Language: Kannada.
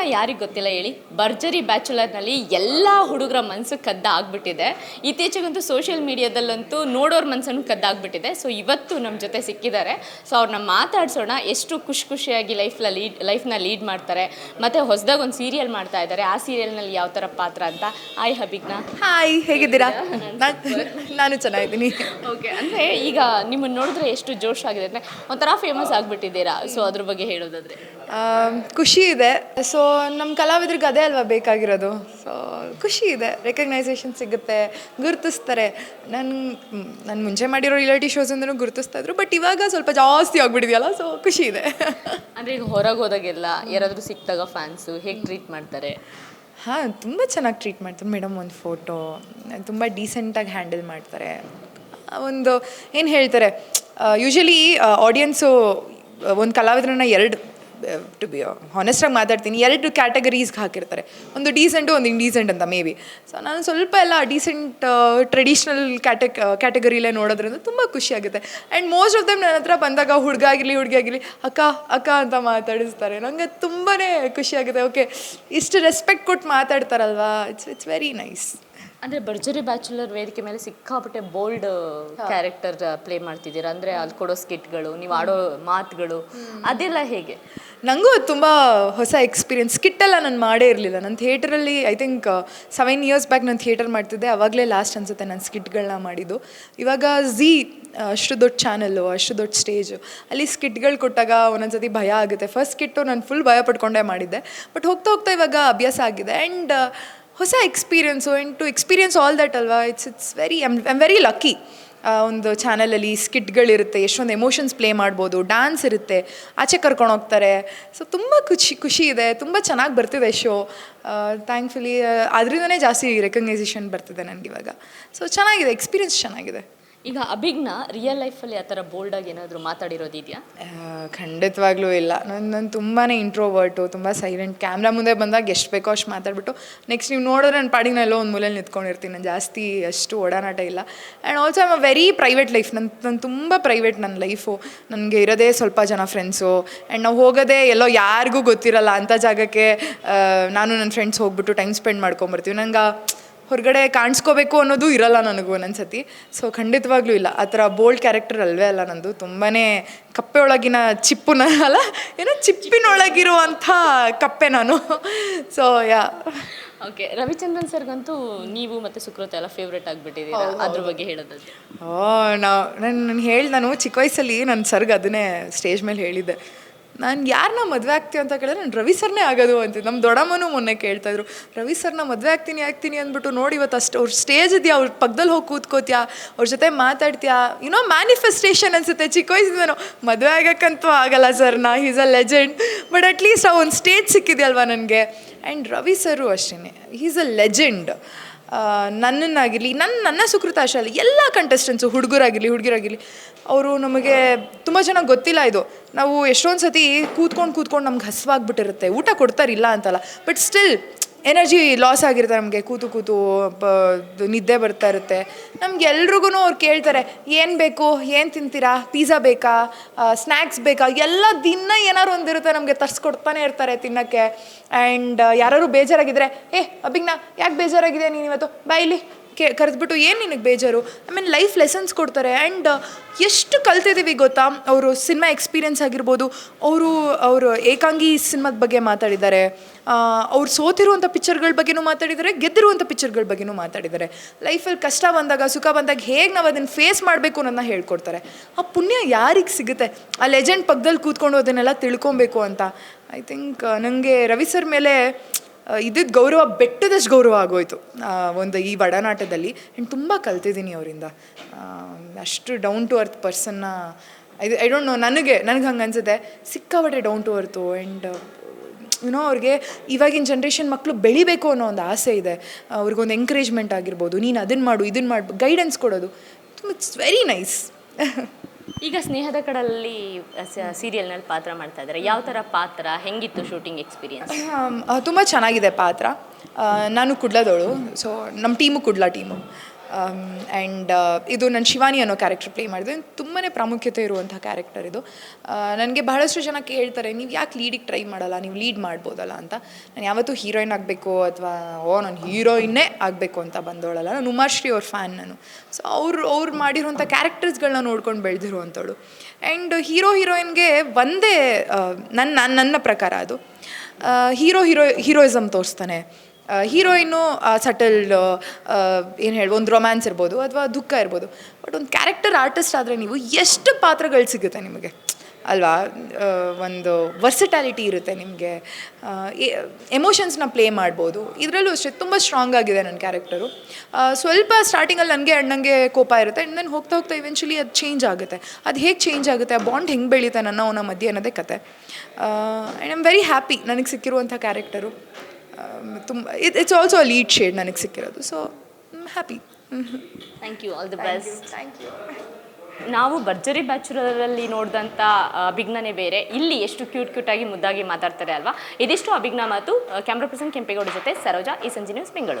ಅಭಿಜ್ಞಾ ಯಾರಿಗೆ ಗೊತ್ತಿಲ್ಲ ಹೇಳಿ ಭರ್ಜರಿ ಬ್ಯಾಚುಲರ್ನಲ್ಲಿ ಎಲ್ಲ ಹುಡುಗರ ಮನಸ್ಸು ಕದ್ದ ಆಗ್ಬಿಟ್ಟಿದೆ ಇತ್ತೀಚೆಗಂತೂ ಸೋಷಿಯಲ್ ಮೀಡಿಯಾದಲ್ಲಂತೂ ನೋಡೋರ ಮನಸ್ಸನ್ನು ಕದ್ದಾಗ್ಬಿಟ್ಟಿದೆ. ಸೊ ಇವತ್ತು ನಮ್ಮ ಜೊತೆ ಸಿಕ್ಕಿದ್ದಾರೆ. ಸೊ ಅವ್ರನ್ನ ಮಾತಾಡ್ಸೋಣ ಎಷ್ಟು ಖುಷಿ ಖುಷಿಯಾಗಿ ಲೈಫ್ನ ಲೀಡ್ ಲೈಫ್ನ ಲೀಡ್ ಮಾಡ್ತಾರೆ. ಮತ್ತು ಹೊಸದಾಗಿ ಒಂದು ಸೀರಿಯಲ್ ಮಾಡ್ತಾ ಇದ್ದಾರೆ. ಆ ಸೀರಿಯಲ್ನಲ್ಲಿ ಯಾವ ಥರ ಪಾತ್ರ ಅಂತ. ಆಯ್ ಹಬಿಗ್ನ. ಹಾಯ್ ಹೇಗಿದ್ದೀರಾ? ನಾನ್- ನಾನು ಚೆನ್ನಾಗಿದ್ದೀನಿ. ಓಕೆ ಅಂದರೆ ಈಗ ನಿಮ್ಮನ್ನು ನೋಡಿದ್ರೆ ಎಷ್ಟು ಜೋಶ್ ಆಗಿದೆ. ಅಂದರೆ ಒಂಥರ ಫೇಮಸ್ ಆಗಿಬಿಟ್ಟಿದ್ದೀರಾ? ಸೊ ಅದ್ರ ಬಗ್ಗೆ ಹೇಳೋದಾದ್ರೆ. ಖುಷಿ ಇದೆ. ಸೊ ನಮ್ಮ ಕಲಾವಿದ್ರಿಗೆ ಅದೇ ಅಲ್ವಾ ಬೇಕಾಗಿರೋದು? ಸೊ ಖುಷಿ ಇದೆ. ರೆಕಗ್ನೈಸೇಷನ್ ಸಿಗುತ್ತೆ ಗುರುತಿಸ್ತಾರೆ. ನಾನು ನಾನು ಮುಂಚೆ ಮಾಡಿರೋ ರಿಯಾಲಿಟಿ ಶೋಸ್ ಅಂದ್ರೂ ಗುರುತಿಸ್ತಾ ಇದ್ರು ಬಟ್ ಇವಾಗ ಸ್ವಲ್ಪ ಜಾಸ್ತಿ ಆಗ್ಬಿಟ್ಟಿದೆಯಲ್ಲ ಸೊ ಖುಷಿ ಇದೆ. ಅಂದರೆ ಈಗ ಹೊರಗೆ ಹೋದಾಗೆಲ್ಲ ಯಾರಾದರೂ ಸಿಕ್ತಾಗ ಫ್ಯಾನ್ಸು ಹೇಗೆ ಟ್ರೀಟ್ ಮಾಡ್ತಾರೆ? ಹಾಂ ತುಂಬ ಚೆನ್ನಾಗಿ ಟ್ರೀಟ್ ಮಾಡ್ತಾರೆ. ಮೇಡಮ್ ಒಂದು ಫೋಟೋ ತುಂಬ ಡೀಸೆಂಟಾಗಿ ಹ್ಯಾಂಡಲ್ ಮಾಡ್ತಾರೆ. ಒಂದು ಏನು ಹೇಳ್ತಾರೆ ಯೂಶಲಿ ಆಡಿಯನ್ಸು ಒಂದು ಕಲಾವಿದ್ರನ್ನ ಎರಡು ಟು ಬಿ ಹಾನೆಸ್ಟಾಗಿ ಮಾತಾಡ್ತೀನಿ ಎರಡು ಕ್ಯಾಟಗರೀಸ್ಗೆ ಹಾಕಿರ್ತಾರೆ. ಒಂದು ಡೀಸೆಂಟು ಒಂದು ಇಂಡೀಸೆಂಟ್ ಅಂತ ಮೇ ಬಿ ಸೊ ನಾನು ಸ್ವಲ್ಪ ಎಲ್ಲ ಡೀಸೆಂಟ್ ಟ್ರೆಡಿಷ್ನಲ್ ಕ್ಯಾಟ ಕ್ಯಾಟಗರಿಲೇ ನೋಡೋದ್ರಿಂದ ತುಂಬ ಖುಷಿ ಆಗುತ್ತೆ. ಆ್ಯಂಡ್ ಮೋಸ್ಟ್ ಆಫ್ ದಮ್ ನನ್ನ ಹತ್ರ ಬಂದಾಗ ಹುಡುಗ ಆಗಿರಲಿ ಹುಡುಗಿ ಆಗಿರಲಿ ಅಕ್ಕ ಅಕ್ಕ ಅಂತ ಮಾತಾಡಿಸ್ತಾರೆ. ನನಗೆ ತುಂಬಾ ಖುಷಿ ಆಗುತ್ತೆ. ಓಕೆ ಇಷ್ಟು ರೆಸ್ಪೆಕ್ಟ್ ಕೊಟ್ಟು ಮಾತಾಡ್ತಾರಲ್ವಾ? ಇಟ್ಸ್ ಇಟ್ಸ್ ವೆರಿ ನೈಸ್ ಅಂದರೆ ಭರ್ಜರಿ ಬ್ಯಾಚುಲರ್ ವೇದಿಕೆ ಮೇಲೆ ಸಿಕ್ಕಾಪಟ್ಟೆ ಬೋಲ್ಡ್ ಕ್ಯಾರೆಕ್ಟರ್ ಪ್ಲೇ ಮಾಡ್ತಿದ್ದೀರಾ? ಅಂದರೆ ಅಲ್ಲಿ ಕೊಡೋ ಸ್ಕಿಟ್ಗಳು ನೀವು ಆಡೋ ಮಾತುಗಳು ಅದೆಲ್ಲ ಹೇಗೆ? ನನಗೂ ಅದು ತುಂಬ ಹೊಸ ಎಕ್ಸ್ಪೀರಿಯೆನ್ಸ್ ಸ್ಕಿಟ್ಟೆಲ್ಲ ನಾನು ಮಾಡೇ ಇರಲಿಲ್ಲ. ನಾನು ಥಿಯೇಟ್ರಲ್ಲಿ I think seven years back ನಾನು ಥಿಯೇಟರ್ ಮಾಡ್ತಿದ್ದೆ. ಅವಾಗಲೇ ಲಾಸ್ಟ್ ಅನಿಸುತ್ತೆ ನಾನು ಸ್ಕಿಟ್ಗಳನ್ನ ಮಾಡಿದ್ದು. ಇವಾಗ ಝೀ ಅಷ್ಟು ದೊಡ್ಡ ಚಾನಲ್ಲು ಅಷ್ಟು ದೊಡ್ಡ ಸ್ಟೇಜು ಅಲ್ಲಿ ಸ್ಕಿಟ್ಗಳು ಕೊಟ್ಟಾಗ ಒಂದೊಂದ್ಸತಿ ಭಯ ಆಗುತ್ತೆ. ಫಸ್ಟ್ ಸ್ಕಿಟ್ಟು ನಾನು ಫುಲ್ ಭಯ ಪಡ್ಕೊಂಡೇ ಮಾಡಿದ್ದೆ. ಬಟ್ ಹೋಗ್ತಾ ಹೋಗ್ತಾ ಇವಾಗ ಅಭ್ಯಾಸ ಆಗಿದೆ. ಆ್ಯಂಡ್ ಹೊಸ experience and to experience all that ಅಲ್ವಾ it's it's very I'm I'm very lucky ಒಂದು ಚಾನಲಲ್ಲಿ ಸ್ಕಿಟ್ಗಳಿರುತ್ತೆ, ಎಷ್ಟೊಂದು ಎಮೋಷನ್ಸ್ ಪ್ಲೇ ಮಾಡ್ಬೋದು ಡ್ಯಾನ್ಸ್ ಇರುತ್ತೆ, ಆಚೆ ಕರ್ಕೊಂಡು ಹೋಗ್ತಾರೆ. ಸೊ ತುಂಬ ಖುಷಿ ಖುಷಿ ಇದೆ, ತುಂಬ ಚೆನ್ನಾಗಿ ಬರ್ತಿದೆ ಶೋ ಥ್ಯಾಂಕ್ಫುಲಿ ಅದರಿಂದನೇ ಜಾಸ್ತಿ ರೆಕಗ್ನೈಸೇಷನ್ ಬರ್ತಿದೆ ನನಗಿವಾಗ. ಸೊ ಚೆನ್ನಾಗಿದೆ ಎಕ್ಸ್ಪೀರಿಯನ್ಸ್ ಚೆನ್ನಾಗಿದೆ. ಈಗ ಅಭಿಗ್ನ ರಿಯಲ್ ಲೈಫಲ್ಲಿ ಆ ಥರ ಬೋಲ್ಡಾಗಿ ಏನಾದರೂ ಮಾತಾಡಿರೋದು ಇದೆಯಾ? ಖಂಡಿತವಾಗ್ಲೂ ಇಲ್ಲ. ನಾನು ನಾನು ತುಂಬಾ ಇಂಟ್ರೋವರ್ಟು ತುಂಬ ಸೈಲೆಂಟ್ ಕ್ಯಾಮ್ರಾ ಮುಂದೆ ಬಂದಾಗ ಎಷ್ಟು ಬೇಕೋ ಅಷ್ಟು ಮಾತಾಡ್ಬಿಟ್ಟು ನೆಕ್ಸ್ಟ್ ನೀವು ನೋಡಿದ್ರೆ ನನ್ನ ಪಾಡಿಗೆ ನಾನು ಎಲ್ಲೋ ಒಂದು ಮೂಲೆಯಲ್ಲಿ ನಿಂತ್ಕೊಂಡಿರ್ತೀನಿ. ನಾನು ಜಾಸ್ತಿ ಅಷ್ಟು ಓಡಾಟ ಇಲ್ಲ. And also am a very private life ನನ್ನ ನಾನು ತುಂಬ ಪ್ರೈವೇಟ್ ನನ್ನ ಲೈಫು ನನಗೆ ಇರೋದೇ ಸ್ವಲ್ಪ ಜನ ಫ್ರೆಂಡ್ಸು ಆ್ಯಂಡ್ ನಾವು ಹೋಗೋದೇ ಎಲ್ಲೋ ಯಾರಿಗೂ ಗೊತ್ತಿರಲ್ಲ. ಅಂಥ ಜಾಗಕ್ಕೆ ನಾನು ನನ್ನ ಫ್ರೆಂಡ್ಸ್ ಹೋಗ್ಬಿಟ್ಟು ಟೈಮ್ ಸ್ಪೆಂಡ್ ಮಾಡ್ಕೊಂಬರ್ತೀವಿ ನಂಗೆ ಹೊರಗಡೆ ಕಾಣಿಸ್ಕೋಬೇಕು ಅನ್ನೋದು ಇರಲ್ಲ ನನಗೂ ಒಂದೊಂದ್ಸತಿ. ಸೊ ಖಂಡಿತವಾಗ್ಲೂ ಇಲ್ಲ. ಆ ಥರ ಬೋಲ್ಡ್ ಕ್ಯಾರೆಕ್ಟರ್ ಅಲ್ವೇ ಅಲ್ಲ ನಂದು. ತುಂಬಾ ಕಪ್ಪೆ ಒಳಗಿನ ಚಿಪ್ಪುನ ಅಲ್ಲ ಏನೋ ಚಿಪ್ಪಿನೊಳಗಿರುವಂಥ ಕಪ್ಪೆ ನಾನು. ಸೊ ಯಾ ಓಕೆ ರವಿಚಂದ್ರನ್ ಸರ್ಗಂತೂ ನೀವು ಮತ್ತು ಸುಕೃತ ಎಲ್ಲ ಫೇವ್ರೇಟ್ ಆಗಿಬಿಟ್ಟಿದ್ದೀರಾ? ಅದ್ರ ಬಗ್ಗೆ ಹೇಳೋದಾದ್ರೆ. ಓ ನಾವು ನಾನು ನಾನು ಹೇಳಿ ನಾನು ಚಿಕ್ಕ ವಯಸ್ಸಲ್ಲಿ ನನ್ನ ಸರ್ಗ್ ಅದನ್ನೇ ಸ್ಟೇಜ್ ಮೇಲೆ ಹೇಳಿದ್ದೆ. ನಾನು ಯಾರನ್ನ ಮದುವೆ ಆಗ್ತೀವಿ ಅಂತ ಕೇಳಿದ್ರೆ ನಾನು ರವಿ ಸರ್ನೇ ಆಗೋದು ಅಂತ ನಮ್ಮ ದೊಡ್ಡಮ್ಮನೂ ಮೊನ್ನೆ ಕೇಳ್ತಾಯಿದ್ರು ರವಿ ಸರ್ನ ಮದುವೆ ಆಗ್ತೀನಿ ಆಗ್ತೀನಿ ಅಂದ್ಬಿಟ್ಟು ನೋಡಿ ಇವತ್ತು ಅಷ್ಟು, ಅವ್ರ ಸ್ಟೇಜ್ ಇದೆಯಾ? ಅವ್ರ ಪಕ್ಕದಲ್ಲಿ ಹೋಗಿ ಕೂತ್ಕೋತೀಯಾ? ಅವ್ರ ಜೊತೆ ಮಾತಾಡ್ತೀಯಾ? ಏನೋ ಮ್ಯಾನಿಫೆಸ್ಟೇಷನ್ ಅನ್ಸುತ್ತೆ. ಚಿಕ್ಕ ವಯಸ್ಸಿಂದನೂ ಮದುವೆ ಆಗೋಕ್ಕಂತೂ ಆಗಲ್ಲ ಸರ್ ನಾ is a legend but at least ಆ ಒಂದು ಸ್ಟೇಜ್ ಸಿಕ್ಕಿದೆಯಲ್ವಾ ನನಗೆ? ಆ್ಯಂಡ್ ರವಿ ಸರು ಅಷ್ಟೇ ಈಸ್ ಅ ಲೆಜೆಂಡ್ ನನ್ನನ್ನಾಗಿರಲಿ ನನ್ನ ನನ್ನ ಸುಕೃತ ಅಷ್ಟೇ ಅಲ್ಲ ಎಲ್ಲ ಕಂಟೆಸ್ಟೆಂಟ್ಸು ಹುಡುಗರಾಗಿರಲಿ, ಹುಡುಗಿರಾಗಿರಲಿ, ಅವರು ನಮಗೆ ತುಂಬ ಚೆನ್ನಾಗಿ ಗೊತ್ತಿಲ್ಲ ಇದು. ನಾವು ಎಷ್ಟೊಂದು ಸತಿ ಕೂತ್ಕೊಂಡು ಕೂತ್ಕೊಂಡು ನಮ್ಗೆ ಹಸ್ವಾಗ್ಬಿಟ್ಟಿರುತ್ತೆ. ಊಟ ಕೊಡ್ತಾರಿಲ್ಲ ಅಂತಲ್ಲ. ಬಟ್ ಸ್ಟಿಲ್ ಎನರ್ಜಿ ಲಾಸ್ ಆಗಿರುತ್ತೆ ನಮಗೆ, ಕೂತು ಕೂತು ನಿದ್ದೆ ಬರ್ತಾ ಇರುತ್ತೆ. ನಮ್ಗೆ ಎಲ್ರಿಗೂ ಅವ್ರು ಕೇಳ್ತಾರೆ, ಏನು ಬೇಕು, ಏನು ತಿಂತೀರಾ ಪಿಜ್ಜಾ ಬೇಕಾ ಸ್ನ್ಯಾಕ್ಸ್ ಬೇಕಾ, ಎಲ್ಲ ದಿನ ಏನಾದ್ರು ಒಂದಿರುತ್ತೆ ನಮಗೆ, ತರಿಸ್ಕೊಡ್ತಾನೆ ಇರ್ತಾರೆ ತಿನ್ನೋಕ್ಕೆ. ಆ್ಯಂಡ್ ಯಾರು ಬೇಜಾರಾಗಿದ್ದರೆ ಏ ಅಭಿಜ್ಞಾ ಯಾಕೆ ಬೇಜಾರಾಗಿದೆ ನೀನು ಇವತ್ತು? ಬಾಯಿಲಿ ಕೇ, ಕರೆದ್ಬಿಟ್ಟು, ಏನು ನಿನಗೆ ಬೇಜಾರು? ಐ ಮೀನ್ ಲೈಫ್ ಲೆಸನ್ಸ್ ಕೊಡ್ತಾರೆ. ಆ್ಯಂಡ್ ಎಷ್ಟು ಕಲ್ತಿದ್ದೀವಿ ಗೊತ್ತಾ? ಅವರು ಸಿನಿಮಾ ಎಕ್ಸ್ಪೀರಿಯನ್ಸ್ ಆಗಿರ್ಬೋದು, ಅವರು ಅವರು ಏಕಾಂಗಿ ಸಿನಿಮಾದ ಬಗ್ಗೆ ಮಾತಾಡಿದ್ದಾರೆ. ಅವ್ರು ಸೋತಿರುವಂಥ ಪಿಕ್ಚರ್ಗಳ ಬಗ್ಗೆನೂ ಮಾತಾಡಿದ್ದಾರೆ ಗೆದ್ದಿರುವಂಥ ಪಿಕ್ಚರ್ಗಳ ಬಗ್ಗೆನೂ ಮಾತಾಡಿದ್ದಾರೆ. ಲೈಫಲ್ಲಿ ಕಷ್ಟ ಬಂದಾಗ, ಸುಖ ಬಂದಾಗ ಹೇಗೆ ನಾವು ಅದನ್ನು ಫೇಸ್ ಮಾಡಬೇಕು ಅನ್ನೋದನ್ನ ಹೇಳ್ಕೊಡ್ತಾರೆ. ಆ ಪುಣ್ಯ ಯಾರಿಗೆ ಸಿಗುತ್ತೆ? ಆ ಲೆಜೆಂಡ್ ಪಕ್ಕದಲ್ಲಿ ಕೂತ್ಕೊಂಡು ಅದನ್ನೆಲ್ಲ ತಿಳ್ಕೊಬೇಕು ಅಂತ. ಐ ಥಿಂಕ್ ನನಗೆ ರವಿ ಸರ್ ಮೇಲೆ ಇದ್ದಿದ್ದು ಗೌರವ ಬೆಟ್ಟದಷ್ಟು ಗೌರವ ಆಗೋಯ್ತು. ಒಂದು ಈ ಒಡನಾಟದಲ್ಲಿ. ಆ್ಯಂಡ್ ತುಂಬ ಕಲ್ತಿದ್ದೀನಿ ಅವರಿಂದ. ಅಷ್ಟು ಡೌನ್ ಟು ಅರ್ತ್ ಪರ್ಸನ್ನ ಇದು ಐ ಡೋಂಟ್ ನೋ ನನಗೆ ನನಗೆ ಹಂಗೆ ಅನ್ಸುತ್ತೆ. ಸಿಕ್ಕಾಪಟ್ಟೆ down to earth and you know ಅವ್ರಿಗೆ ಇವಾಗಿನ ಜನ್ರೇಷನ್ ಮಕ್ಕಳು ಬೆಳಿಬೇಕು ಅನ್ನೋ ಒಂದು ಆಸೆ ಇದೆ. ಅವ್ರಿಗೊಂದು ಎಂಕರೇಜ್ಮೆಂಟ್ ಆಗಿರ್ಬೋದು. ನೀನು ಅದನ್ನು ಮಾಡು ಇದನ್ನು ಮಾಡು ಗೈಡೆನ್ಸ್ ಕೊಡೋದು. ಇಟ್ಸ್ ವೆರಿ ನೈಸ್ ಈಗ ಸ್ನೇಹದ ಕಡಲಲ್ಲಿ ಸೀರಿಯಲ್ನಲ್ಲಿ ಪಾತ್ರ ಮಾಡ್ತಾ ಇದ್ದಾರೆ. ಯಾವ ಥರ ಪಾತ್ರ? ಹೆಂಗಿತ್ತು ಶೂಟಿಂಗ್ ಎಕ್ಸ್ಪೀರಿಯನ್ಸ್ ತುಂಬ ಚೆನ್ನಾಗಿದೆ ಪಾತ್ರ. ನಾನು ಕುಡ್ಲದವಳು ಸೊ ನಮ್ಮ ಟೀಮು ಕುಡ್ಲ ಟೀಮು. ಆ್ಯಂಡ್ ಇದು ನಾನು ಶಿವಾನಿ ಅನ್ನೋ ಕ್ಯಾರೆಕ್ಟರ್ ಪ್ಲೇ ಮಾಡಿದೆ ತುಂಬಾ ಪ್ರಾಮುಖ್ಯತೆ ಇರುವಂಥ ಕ್ಯಾರೆಕ್ಟರ್ ಇದು. ನನಗೆ ಬಹಳಷ್ಟು ಜನ ಕೇಳ್ತಾರೆ, ನೀವು ಯಾಕೆ ಲೀಡಿಗೆ ಟ್ರೈ ಮಾಡಲ್ಲ? ನೀವು ಲೀಡ್ ಮಾಡ್ಬೋದಲ್ಲ? ಅಂತ. ನಾನು ಯಾವತ್ತೂ ಹೀರೋಯಿನ್ ಆಗಬೇಕು ಅಥವಾ, ಓ, ನಾನು ಹೀರೋಯಿನ್ನೇ ಆಗಬೇಕು ಅಂತ ಬಂದವಳಲ್ಲ. ನಾನು ಉಮಾಶ್ರೀ ಅವ್ರ ಫ್ಯಾನ್ ನಾನು. ಸೊ ಅವರು, ಅವ್ರು ಮಾಡಿರುವಂಥ ಕ್ಯಾರೆಕ್ಟರ್ಸ್ಗಳನ್ನ ನೋಡ್ಕೊಂಡು ಬೆಳೆದಿರುವಂಥವಳು. ಆ್ಯಂಡ್ ಹೀರೋ ಹೀರೋಯಿನ್ಗೆ ಒಂದೇ ನನ್ನ ನನ್ನ ಪ್ರಕಾರ ಅದು. ಹೀರೋ ಹೀರೋ ಹೀರೋಯಿಸಮ್ ತೋರಿಸ್ತಾನೆ. ಹೀರೋಯಿನ್ನು ಸಟಲ್ ಏನು ಹೇಳಿ ಒಂದು ರೊಮ್ಯಾನ್ಸ್ ಇರ್ಬೋದು, ಅಥವಾ ದುಃಖ ಇರ್ಬೋದು. ಬಟ್ ಒಂದು ಕ್ಯಾರೆಕ್ಟರ್ ಆರ್ಟಿಸ್ಟ್ ಆದರೆ ನೀವು ಎಷ್ಟು ಪಾತ್ರಗಳು ಸಿಗುತ್ತೆ ನಿಮಗೆ? ಅಲ್ವಾ? ಒಂದು ವರ್ಸಿಟ್ಯಾಲಿಟಿ ಇರುತ್ತೆ ನಿಮಗೆ. ಎಮೋಷನ್ಸ್ನ ಪ್ಲೇ ಮಾಡ್ಬೋದು. ಇದರಲ್ಲೂ ಅಷ್ಟೇ, ತುಂಬ ಸ್ಟ್ರಾಂಗ್ ಆಗಿದೆ ನನ್ನ ಕ್ಯಾರೆಕ್ಟರು ಸ್ವಲ್ಪ ಸ್ಟಾರ್ಟಿಂಗಲ್ಲಿ ನನಗೆ ಅಣ್ಣಂಗೆ ಕೋಪ ಇರುತ್ತೆ ಆ್ಯಂಡ್ ನಾನು ಹೋಗ್ತಾ ಹೋಗ್ತಾ ಇವೆನ್ಚುಲಿ ಅದು ಚೇಂಜ್ ಆಗುತ್ತೆ. ಅದು ಹೇಗೆ ಚೇಂಜ್ ಆಗುತ್ತೆ, ಆ ಬಾಂಡ್ ಹೆಂಗೆ ಬೆಳೀತಾನೆ ನನ್ನ ಅವನ ಮಧ್ಯೆ ಅನ್ನೋದೇ ಕತೆ. And I am very happy ನನಗೆ ಸಿಕ್ಕಿರುವಂಥ ಕ್ಯಾರೆಕ್ಟರು ತುಂಬ it it's also a lead shade ನನಗೆ ಸಿಕ್ಕಿರೋದು. So happy thank you all the best thank you ನಾವು ಭರ್ಜರಿ ಬ್ಯಾಚುಲರಲ್ಲಿ ನೋಡಿದಂಥ ಅಭಿಜ್ಞಾನೇ ಬೇರೆ. ಇಲ್ಲಿ ಎಷ್ಟು ಕ್ಯೂಟ್ ಕ್ಯೂಟಾಗಿ ಮುದ್ದಾಗಿ ಮಾತಾಡ್ತಾರೆ ಅಲ್ವಾ? ಇದಿಷ್ಟು ಅಭಿಜ್ಞಾ ಮಾತು ಕ್ಯಾಮ್ರಾ ಪರ್ಸನ್ ಕೆಂಪೇಗೌಡ ಜೊತೆ ಸರೋಜಾ ಈ ಸಂಜೆ ನ್ಯೂಸ್ ಬೆಂಗಳೂರು.